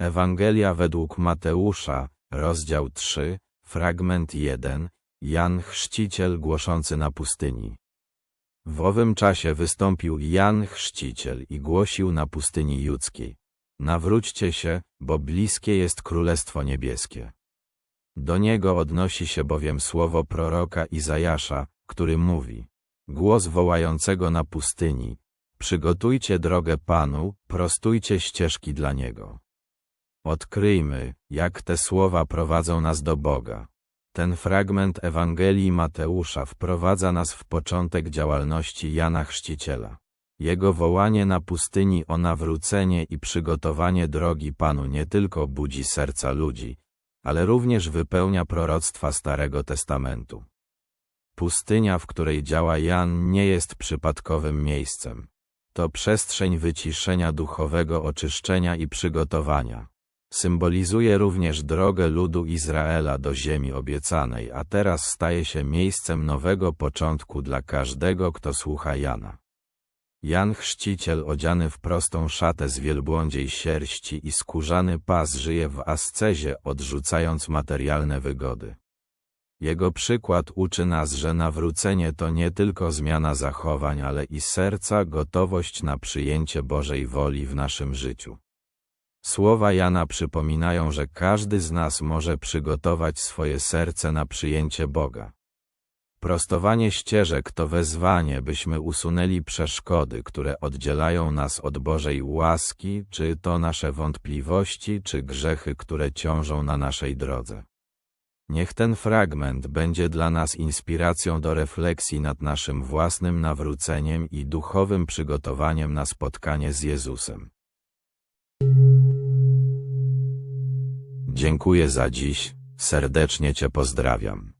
Ewangelia według Mateusza, rozdział 3, fragment 1, Jan Chrzciciel głoszący na pustyni. W owym czasie wystąpił Jan Chrzciciel i głosił na pustyni judzkiej. Nawróćcie się, bo bliskie jest Królestwo Niebieskie. Do niego odnosi się bowiem słowo proroka Izajasza, który mówi Głos wołającego na pustyni, przygotujcie drogę Panu, prostujcie ścieżki dla Niego. Odkryjmy, jak te słowa prowadzą nas do Boga. Ten fragment Ewangelii Mateusza wprowadza nas w początek działalności Jana Chrzciciela. Jego wołanie na pustyni o nawrócenie i przygotowanie drogi Panu nie tylko budzi serca ludzi, ale również wypełnia proroctwa Starego Testamentu. Pustynia, w której działa Jan, nie jest przypadkowym miejscem. To przestrzeń wyciszenia duchowego oczyszczenia i przygotowania. Symbolizuje również drogę ludu Izraela do ziemi obiecanej, a teraz staje się miejscem nowego początku dla każdego, kto słucha Jana. Jan Chrzciciel odziany w prostą szatę z wielbłądziej sierści i skórzany pas żyje w ascezie, odrzucając materialne wygody. Jego przykład uczy nas, że nawrócenie to nie tylko zmiana zachowań, ale i serca, gotowość na przyjęcie Bożej woli w naszym życiu. Słowa Jana przypominają, że każdy z nas może przygotować swoje serce na przyjęcie Boga. Prostowanie ścieżek to wezwanie, byśmy usunęli przeszkody, które oddzielają nas od Bożej łaski, czy to nasze wątpliwości, czy grzechy, które ciążą na naszej drodze. Niech ten fragment będzie dla nas inspiracją do refleksji nad naszym własnym nawróceniem i duchowym przygotowaniem na spotkanie z Jezusem. Dziękuję za dziś, serdecznie Cię pozdrawiam.